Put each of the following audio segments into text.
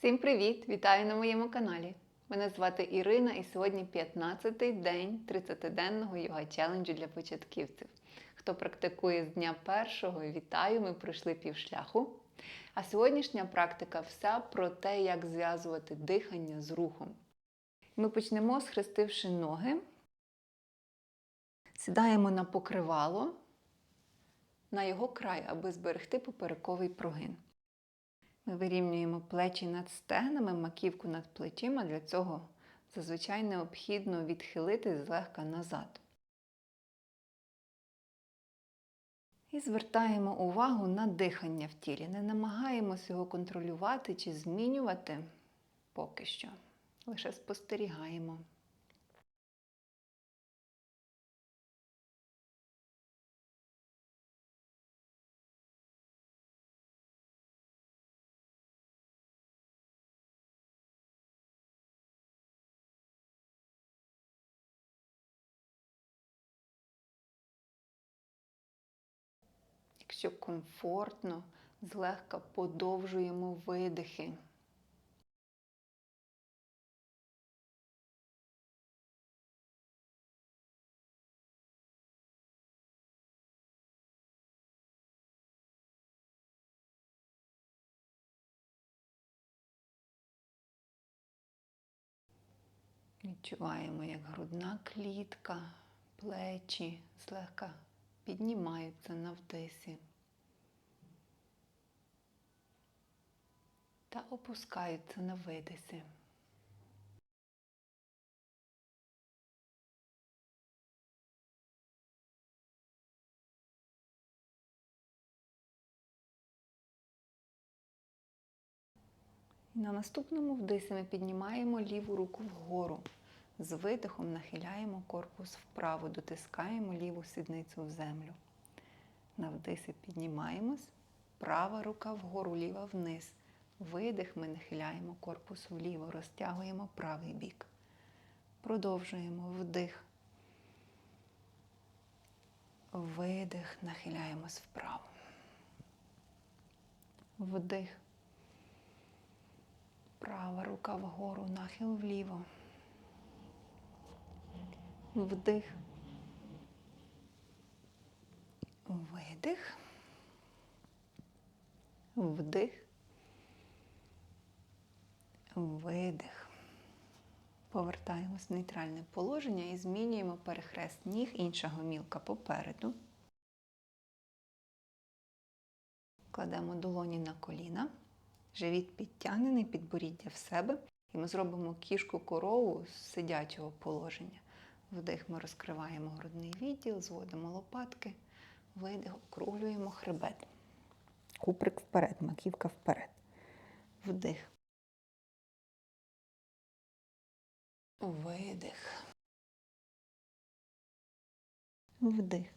Всім привіт! Вітаю на моєму каналі. Мене звати Ірина і сьогодні 15-й день 30-денного йога челенджу для початківців. Хто практикує з дня першого, вітаю! Ми пройшли півшляху. А сьогоднішня практика вся про те, як зв'язувати дихання з рухом. Ми почнемо, схрестивши ноги, сідаємо на покривало на його край, аби зберегти поперековий прогин. Ми вирівнюємо плечі над стегнами, маківку над плечима. Для цього зазвичай необхідно відхилити злегка назад. І звертаємо увагу на дихання в тілі. Не намагаємося його контролювати чи змінювати поки що. Лише спостерігаємо. Якщо комфортно, злегка подовжуємо видихи. Відчуваємо, як грудна клітка, плечі злегка піднімаються на вдисі та опускаються на видисі. І на наступному вдисі ми піднімаємо ліву руку вгору. З видихом нахиляємо корпус вправо, дотискаємо ліву сідницю в землю. На вдисі піднімаємось, права рука вгору, ліва вниз. Видих ми нахиляємо корпус вліво, розтягуємо правий бік. Продовжуємо вдих. Видих, нахиляємось вправо. Вдих. Права рука вгору, нахил вліво. Вдих. Видих. Вдих. Видих. Повертаємось в нейтральне положення і змінюємо перехрест ніг іншого мілка попереду. Кладемо долоні на коліна. Живіт підтягнений, підборіддя в себе. І ми зробимо кішку корову з сидячого положення. Вдих ми розкриваємо грудний відділ, зводимо лопатки, видих, округлюємо хребет. Куприк вперед, маківка вперед. Вдих. Видих. Вдих.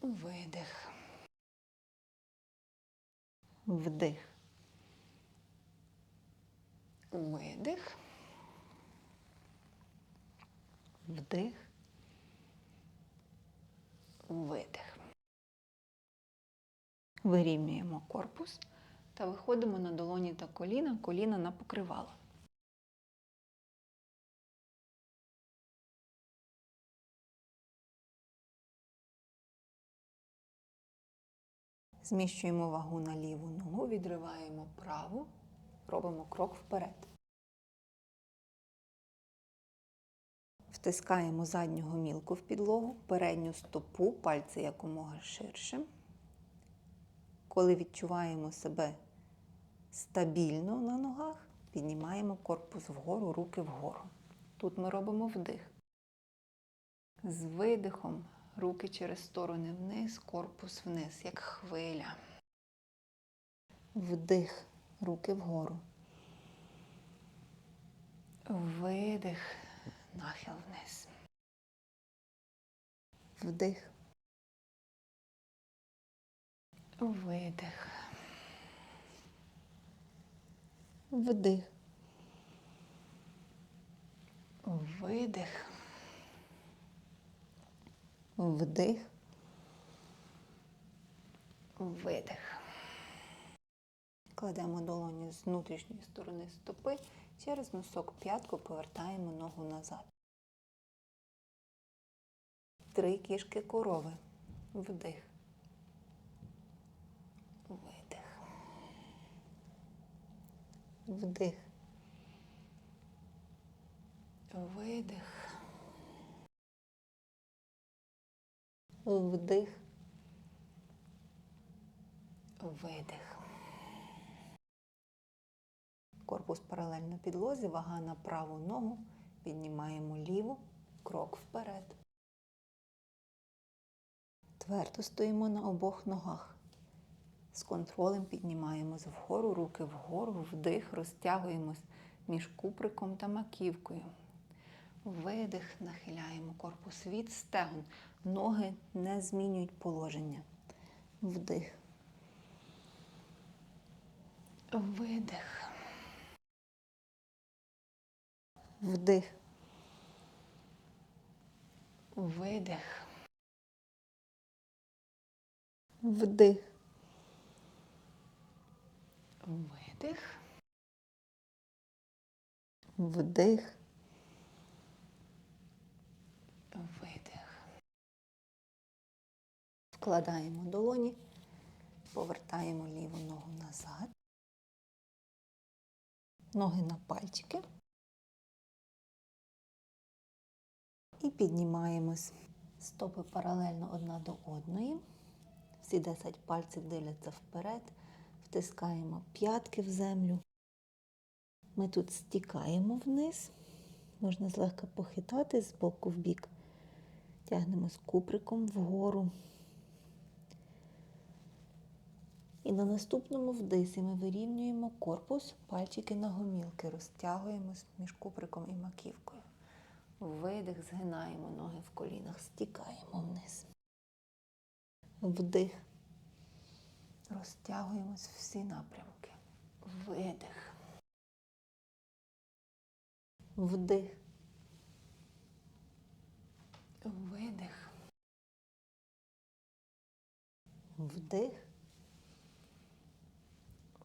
Видих. Вдих. Видих. Вдих. Видих. Вирівнюємо корпус та виходимо на долоні та коліна, коліна на покривало. Зміщуємо вагу на ліву ногу, відриваємо праву, робимо крок вперед. Втискаємо задню гомілку в підлогу, передню стопу, пальці якомога ширше. Коли відчуваємо себе стабільно на ногах, піднімаємо корпус вгору, руки вгору. Тут ми робимо вдих. З видихом руки через сторони вниз, корпус вниз, як хвиля. Вдих, руки вгору. Видих, нахил вниз. Вдих. Видих. Вдих. Видих. Вдих. Видих. кладемо долоні з внутрішньої сторони стопи, через носок п'ятку повертаємо ногу назад. Три кішки корови. Вдих. Видих. Вдих. Видих. Вдих. Видих. Корпус паралельно підлозі, вага на праву ногу. Піднімаємо ліву, крок вперед. Твердо стоїмо на обох ногах. З контролем піднімаємось вгору, руки вгору, вдих, розтягуємось між куприком та маківкою. Видих, нахиляємо корпус від стегон. Ноги не змінюють положення. Вдих. Видих. Вдих. Видих. Вдих. Видих. Вдих. Видих. Вкладаємо долоні, повертаємо ліву ногу назад. Ноги на пальчики. І піднімаємось. Стопи паралельно одна до одної. Всі 10 пальців дивляться вперед. Втискаємо п'ятки в землю. Ми тут стікаємо вниз. Можна злегка похитати з боку в бік. Тягнемо з куприком вгору. І на наступному вдисі ми вирівнюємо корпус, пальчики на гомілки, розтягуємось між куприком і маківкою. Видих, згинаємо ноги в колінах, стікаємо вниз. Вдих. Розтягуємось всі напрямки. Видих. Вдих. Видих. Вдих.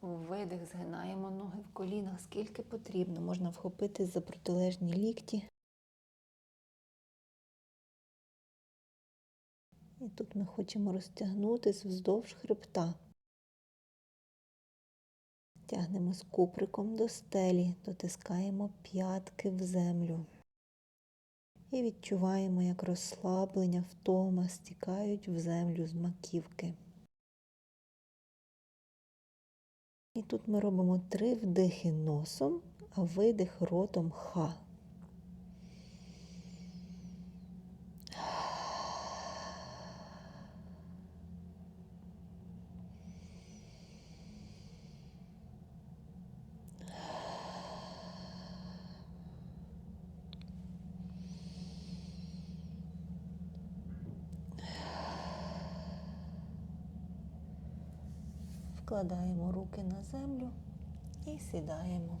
Видих. Згинаємо ноги в колінах скільки потрібно. Можна вхопитись за протилежні лікті. І тут ми хочемо розтягнутися вздовж хребта. Тягнемо з куприком до стелі, дотискаємо п'ятки в землю. І відчуваємо, як розслаблення, втома стікають в землю з маківки. І тут ми робимо три вдихи носом, а видих ротом ха. Вкладаємо руки на землю і сідаємо.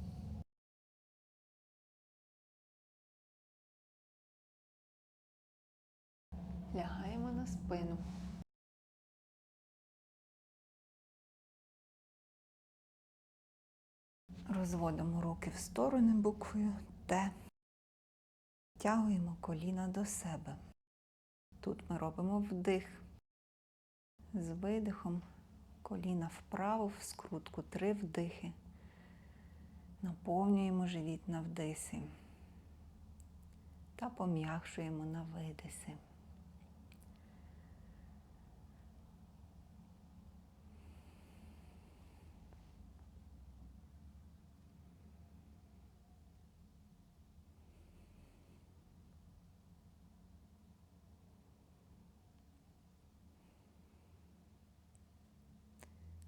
Лягаємо на спину. Розводимо руки в сторони буквою Т. Тягуємо коліна до себе. Тут ми робимо вдих. З видихом коліна вправо в скрутку, три вдихи. Наповнюємо живіт на вдисі та пом'якшуємо на видисі.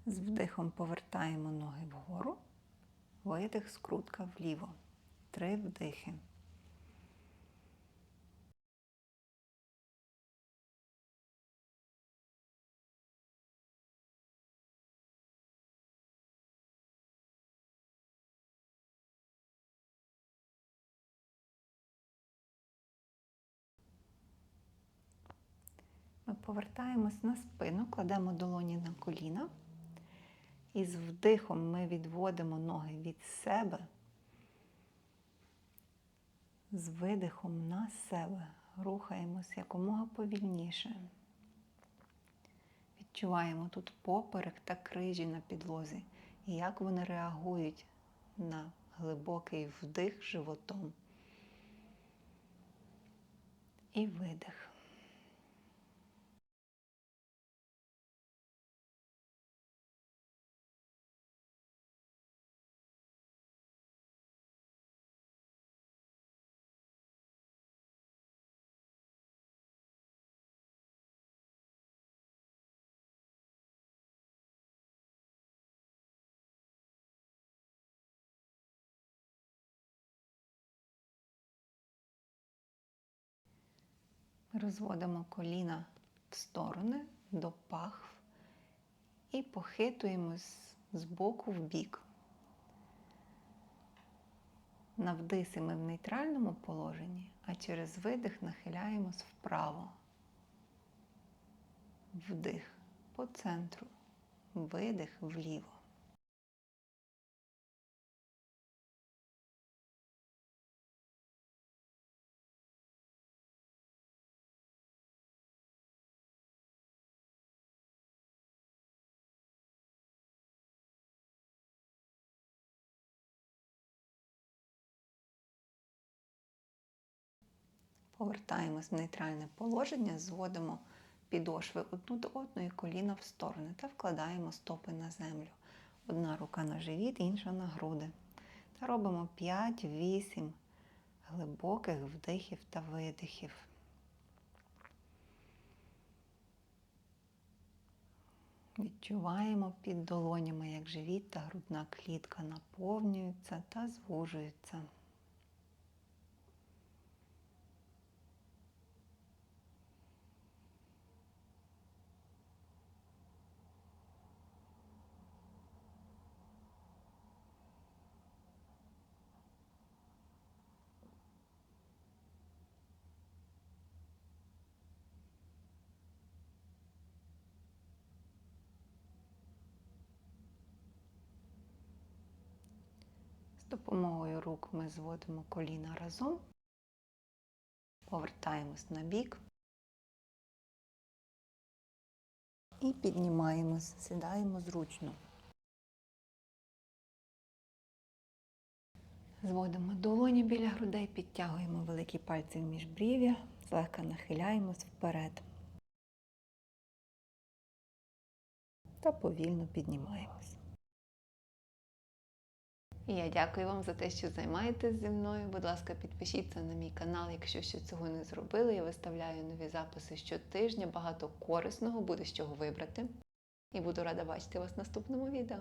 З вдихом повертаємо ноги вгору, видих, скрутка вліво. Три вдихи. Ми повертаємось на спину, кладемо долоні на коліна І з вдихом ми відводимо ноги від себе. З видихом на себе рухаємось якомога повільніше. Відчуваємо тут поперек та крижі на підлозі, і як вони реагують на глибокий вдих животом і видих. Розводимо коліна в сторони до пахв і похитуємось з боку в бік. На вдисі ми в нейтральному положенні, а через видих нахиляємось вправо. Вдих по центру, видих вліво. Повертаємось в нейтральне положення, зводимо підошви одну до одної, коліна в сторони та вкладаємо стопи на землю. Одна рука на живіт, інша на груди. Та робимо 5-8 глибоких вдихів та видихів. Відчуваємо під долонями, як живіт та грудна клітка наповнюються та звужуються. Допомогою рук ми зводимо коліна разом, повертаємось на бік і піднімаємось, сідаємо зручно. Зводимо долоні біля грудей, підтягуємо великі пальці в міжбрів'я, злегка нахиляємось вперед та повільно піднімаємось. І я дякую вам за те, що займаєтесь зі мною. Будь ласка, підпишіться на мій канал, якщо ще цього не зробили. Я виставляю нові записи щотижня, багато корисного, буде з чого вибрати. І буду рада бачити вас в наступному відео.